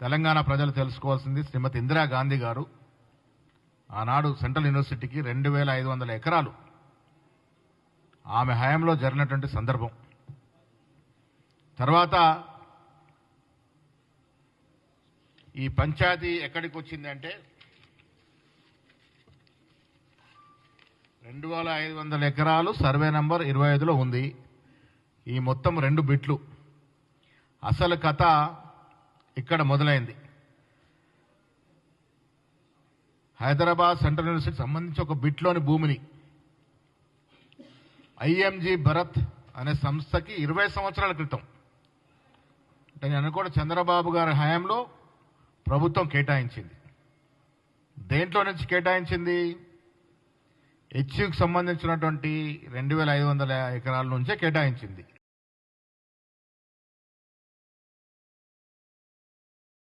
తెలంగాణ ప్రజలు తెలుసుకోవాల్సింది శ్రీమతి ఇందిరాగాంధీ గారు. ఆనాడు సెంట్రల్ యూనివర్సిటీకి రెండు వేల ఐదు వందల ఎకరాలు. ఆమె హయాంలో జరిగినటువంటి సందర్భం. తర్వాత ఈ పంచాయతీ ఎక్కడికి వచ్చిందంటే రెండు వేల ఐదు వందల ఎకరాలు సర్వే నంబర్ ఇరవై ఐదులో ఉంది. ఈ మొత్తం రెండు బిట్లు. అసలు కథ ఇక్కడ మొదలైంది. హైదరాబాద్ సెంట్రల్ యూనివర్సిటీకి సంబంధించి ఒక బిట్లోని భూమిని ఐఎంజీ భరత్ అనే సంస్థకి ఇరవై సంవత్సరాల క్రితం. అంటే నేను అనుకోవడం చంద్రబాబు గారి హయాంలో ప్రభుత్వం కేటాయించింది. దేంట్లో నుంచి కేటాయించింది? హెచ్యుకి సంబంధించినటువంటి రెండు వేల ఐదు వందల ఎకరాల నుంచే కేటాయించింది.